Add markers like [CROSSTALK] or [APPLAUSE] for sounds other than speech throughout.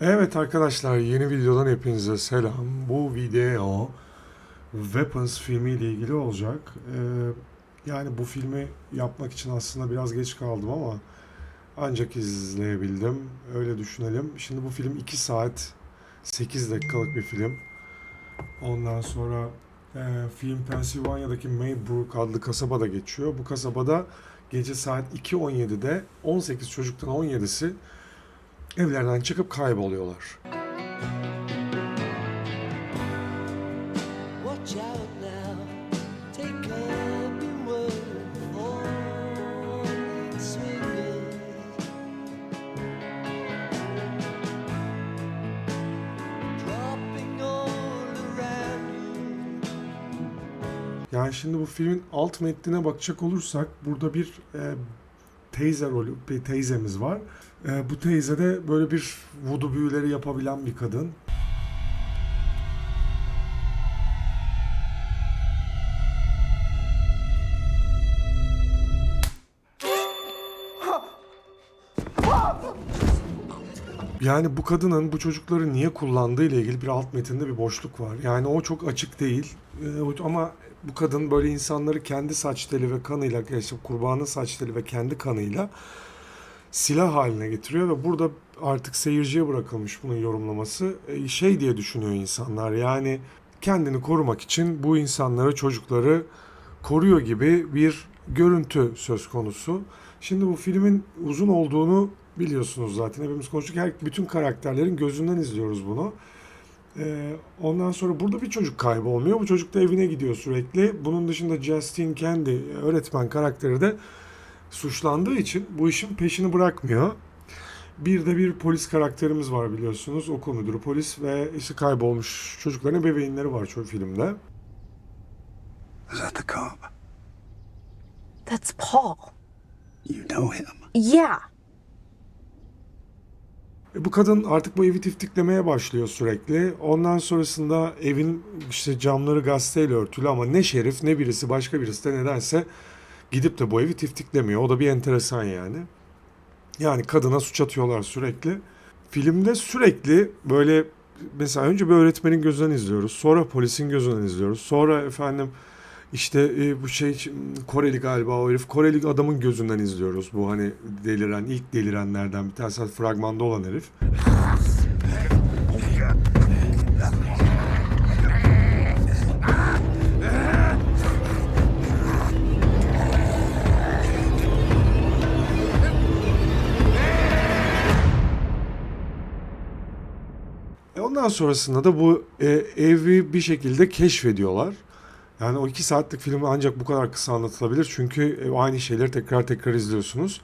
Evet arkadaşlar yeni videodan hepinize selam. Bu video Weapons filmiyle ilgili olacak. Ee, yani bu filmi yapmak için aslında biraz geç kaldım ama ancak izleyebildim. Öyle düşünelim. Şimdi bu film 2 saat 8 dakikalık bir film. Ondan sonra e, film Pennsylvania'daki Maybrook adlı kasabada geçiyor. Bu kasabada gece saat 2.17'de 18 çocuktan 17'si evlerden çıkıp kayboluyorlar. Yani şimdi bu filmin alt metnine bakacak olursak burada bir e, teyze rolü, bir teyzemiz var. E, bu teyze de böyle bir voodoo büyüleri yapabilen bir kadın. Yani bu kadının bu çocukları niye kullandığı ile ilgili bir alt metinde bir boşluk var. Yani o çok açık değil. Ee, ama bu kadın böyle insanları kendi saç teli ve kanıyla, işte kurbanın saç teli ve kendi kanıyla silah haline getiriyor ve burada artık seyirciye bırakılmış bunun yorumlaması. Ee, Şey diye düşünüyor insanlar yani kendini korumak için bu insanları, çocukları koruyor gibi bir görüntü söz konusu. Şimdi bu filmin uzun olduğunu biliyorsunuz zaten. Hepimiz konuştuk. Her, bütün karakterlerin gözünden izliyoruz bunu. Ee, ondan sonra burada bir çocuk kaybolmuyor. Bu çocuk da evine gidiyor sürekli. Bunun dışında Justin kendi öğretmen karakteri de suçlandığı için bu işin peşini bırakmıyor. Bir de bir polis karakterimiz var biliyorsunuz. Okul müdürü polis ve işte kaybolmuş çocukların ebeveynleri var şu filmde. Is that the cop? That's Paul. You know him. Yeah. E, Bu kadın artık bu evi tiftiklemeye başlıyor sürekli. Ondan sonrasında evin işte camları gazeteyle örtülü ama ne şerif ne birisi başka birisi de nedense gidip de bu evi tiftiklemiyor. O da bir enteresan yani. Yani kadına suç atıyorlar sürekli. Filmde sürekli böyle mesela önce bir öğretmenin gözünden izliyoruz. Sonra polisin gözünden izliyoruz. Sonra efendim işte e, bu şey Koreli galiba o herif Koreli adamın gözünden izliyoruz. Bu hani deliren ilk delirenlerden bir tanesi fragmanda olan herif. E ondan sonrasında da bu e, evi bir şekilde keşfediyorlar. Yani o iki saatlik film ancak bu kadar kısa anlatılabilir. Çünkü e, aynı şeyleri tekrar tekrar izliyorsunuz.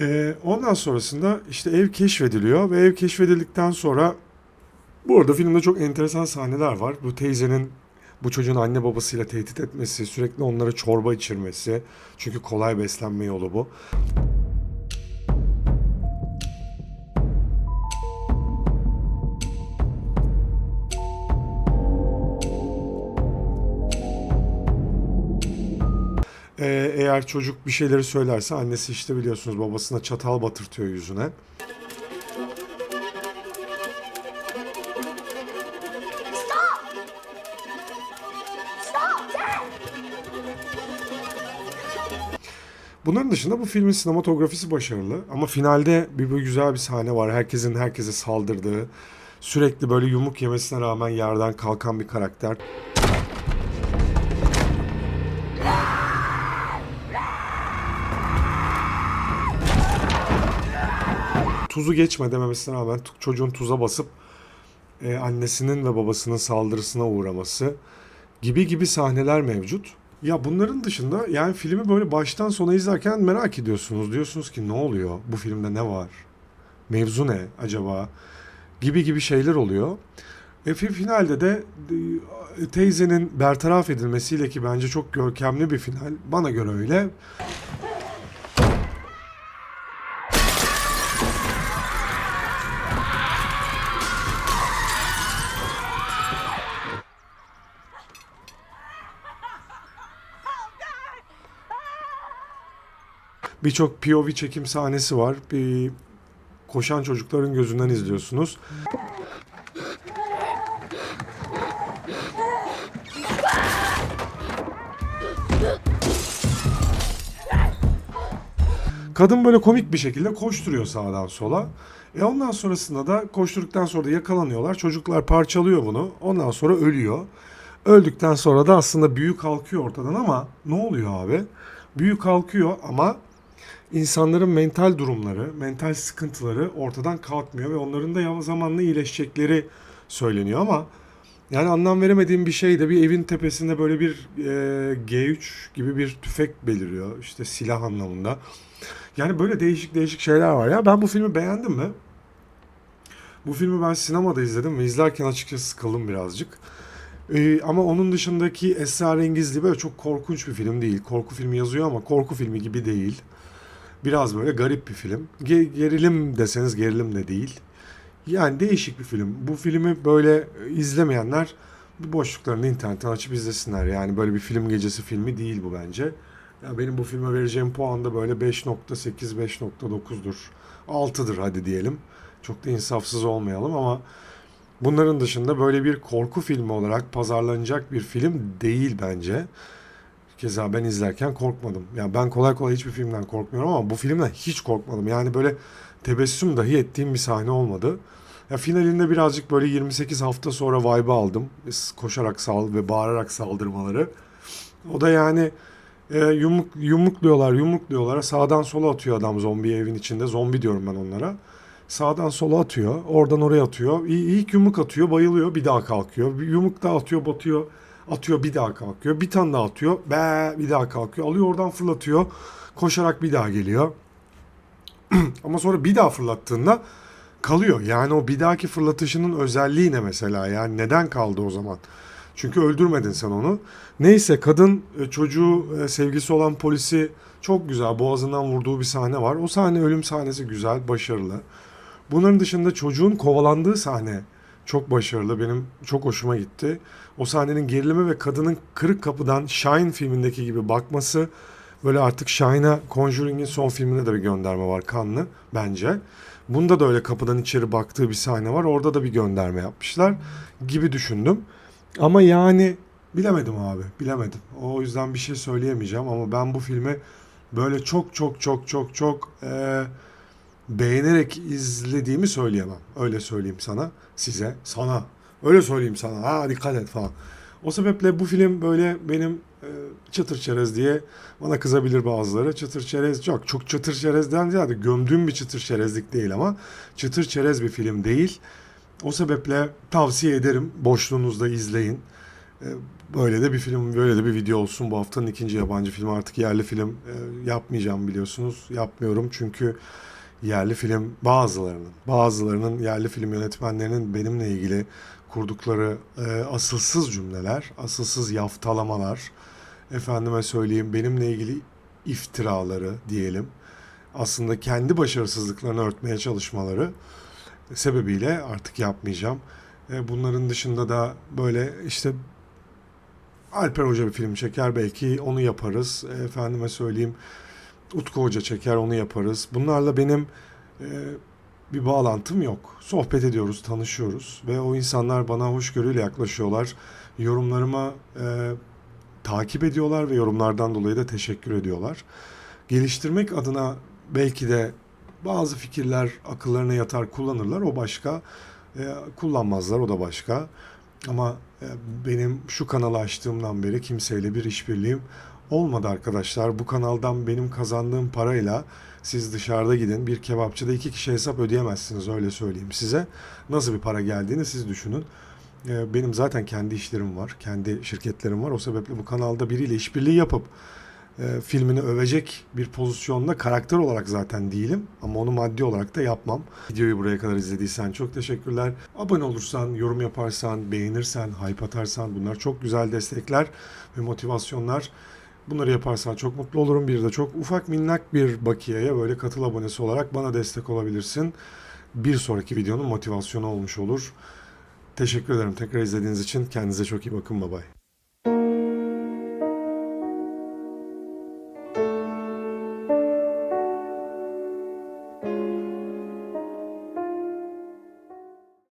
E, ondan sonrasında işte ev keşfediliyor ve ev keşfedildikten sonra bu arada filmde çok enteresan sahneler var. Bu teyzenin bu çocuğun anne babasıyla tehdit etmesi, sürekli onlara çorba içirmesi. Çünkü kolay beslenme yolu bu. Ee, eğer çocuk bir şeyleri söylerse annesi işte biliyorsunuz babasına çatal batırtıyor yüzüne. Bunların dışında bu filmin sinematografisi başarılı ama finalde bir böyle güzel bir sahne var. Herkesin herkese saldırdığı, sürekli böyle yumruk yemesine rağmen yerden kalkan bir karakter. Tuzu geçme dememesine rağmen çocuğun tuza basıp e, annesinin ve babasının saldırısına uğraması gibi gibi sahneler mevcut. Ya bunların dışında yani filmi böyle baştan sona izlerken merak ediyorsunuz. Diyorsunuz ki ne oluyor? Bu filmde ne var? Mevzu ne acaba? Gibi gibi şeyler oluyor. E, fi- finalde de e, teyzenin bertaraf edilmesiyle ki bence çok görkemli bir final. Bana göre öyle. Birçok POV çekim sahnesi var. Bir koşan çocukların gözünden izliyorsunuz. Kadın böyle komik bir şekilde koşturuyor sağdan sola. E ondan sonrasında da koşturduktan sonra da yakalanıyorlar. Çocuklar parçalıyor bunu. Ondan sonra ölüyor. Öldükten sonra da aslında büyü kalkıyor ortadan ama ne oluyor abi? Büyü kalkıyor ama insanların mental durumları, mental sıkıntıları ortadan kalkmıyor ve onların da zamanla iyileşecekleri söyleniyor ama yani anlam veremediğim bir şey de bir evin tepesinde böyle bir e, G3 gibi bir tüfek beliriyor. İşte silah anlamında. Yani böyle değişik değişik şeyler var ya. Ben bu filmi beğendim mi? Bu filmi ben sinemada izledim ve izlerken açıkçası sıkıldım birazcık. Ee, ama onun dışındaki esrarengizliği böyle çok korkunç bir film değil. Korku filmi yazıyor ama korku filmi gibi değil. Biraz böyle garip bir film. Ge- gerilim deseniz gerilim de değil. Yani değişik bir film. Bu filmi böyle izlemeyenler bu boşluklarını internetten açıp izlesinler. Yani böyle bir film gecesi filmi değil bu bence. Ya benim bu filme vereceğim puan da böyle 5.8 5.9'dur. 6'dır hadi diyelim. Çok da insafsız olmayalım ama bunların dışında böyle bir korku filmi olarak pazarlanacak bir film değil bence. Keza ben izlerken korkmadım. Yani ben kolay kolay hiçbir filmden korkmuyorum ama bu filmden hiç korkmadım. Yani böyle tebessüm dahi ettiğim bir sahne olmadı. Ya finalinde birazcık böyle 28 hafta sonra vibe aldım. Koşarak sal ve bağırarak saldırmaları. O da yani e, yumruk, yumrukluyorlar, yumrukluyorlar. Sağdan sola atıyor adam zombi evin içinde. Zombi diyorum ben onlara. Sağdan sola atıyor. Oradan oraya atıyor. İlk yumruk atıyor, bayılıyor. Bir daha kalkıyor. Bir yumruk daha atıyor, batıyor. Atıyor, bir daha kalkıyor. Bir tane daha atıyor. Be, bir daha kalkıyor. Alıyor oradan fırlatıyor. Koşarak bir daha geliyor. [CLEARS THROAT] Ama sonra bir daha fırlattığında kalıyor. Yani o bir dahaki fırlatışının özelliği ne mesela? Yani neden kaldı o zaman? Çünkü öldürmedin sen onu. Neyse kadın e, çocuğu e, sevgilisi olan polisi çok güzel boğazından vurduğu bir sahne var. O sahne ölüm sahnesi güzel, başarılı. Bunların dışında çocuğun kovalandığı sahne çok başarılı. Benim çok hoşuma gitti. O sahnenin gerilimi ve kadının kırık kapıdan Shine filmindeki gibi bakması böyle artık Shine'a Conjuring'in son filminde de bir gönderme var kanlı bence. Bunda da öyle kapıdan içeri baktığı bir sahne var. Orada da bir gönderme yapmışlar gibi düşündüm. Ama yani bilemedim abi, bilemedim. O yüzden bir şey söyleyemeyeceğim ama ben bu filmi böyle çok çok çok çok çok eee, beğenerek izlediğimi söyleyemem. Öyle söyleyeyim sana, size, sana. Öyle söyleyeyim sana. Ha dikkat et falan. O sebeple bu film böyle benim e, çerez diye bana kızabilir bazıları. Çıtır çerez çok çok çıtır çerezden ziyade gömdüğüm bir çıtır çerezlik değil ama çıtır çerez bir film değil. O sebeple tavsiye ederim. Boşluğunuzda izleyin. E, Böyle de bir film, böyle de bir video olsun. Bu haftanın ikinci yabancı filmi artık yerli film e, yapmayacağım biliyorsunuz. Yapmıyorum çünkü yerli film bazılarının, bazılarının yerli film yönetmenlerinin benimle ilgili kurdukları e, asılsız cümleler, asılsız yaftalamalar, efendime söyleyeyim benimle ilgili iftiraları diyelim. Aslında kendi başarısızlıklarını örtmeye çalışmaları sebebiyle artık yapmayacağım. E, bunların dışında da böyle işte Alper Hoca bir film çeker belki onu yaparız. E, efendime söyleyeyim Utku Hoca çeker onu yaparız. Bunlarla benim e, bir bağlantım yok. Sohbet ediyoruz, tanışıyoruz ve o insanlar bana hoşgörüyle yaklaşıyorlar. Yorumlarıma e, takip ediyorlar ve yorumlardan dolayı da teşekkür ediyorlar. Geliştirmek adına belki de bazı fikirler akıllarına yatar kullanırlar. O başka. E, kullanmazlar o da başka. Ama e, benim şu kanalı açtığımdan beri kimseyle bir işbirliğim olmadı arkadaşlar. Bu kanaldan benim kazandığım parayla siz dışarıda gidin bir kebapçıda iki kişi hesap ödeyemezsiniz öyle söyleyeyim size. Nasıl bir para geldiğini siz düşünün. E, Benim zaten kendi işlerim var, kendi şirketlerim var. O sebeple bu kanalda biriyle işbirliği yapıp e, filmini övecek bir pozisyonda karakter olarak zaten değilim. Ama onu maddi olarak da yapmam. Videoyu buraya kadar izlediysen çok teşekkürler. Abone olursan, yorum yaparsan, beğenirsen, hype atarsan bunlar çok güzel destekler ve motivasyonlar. Bunları yaparsan çok mutlu olurum. Bir de çok ufak minnak bir bakiyeye böyle katıl abonesi olarak bana destek olabilirsin. Bir sonraki videonun motivasyonu olmuş olur. Teşekkür ederim tekrar izlediğiniz için. Kendinize çok iyi bakın. Bye bye.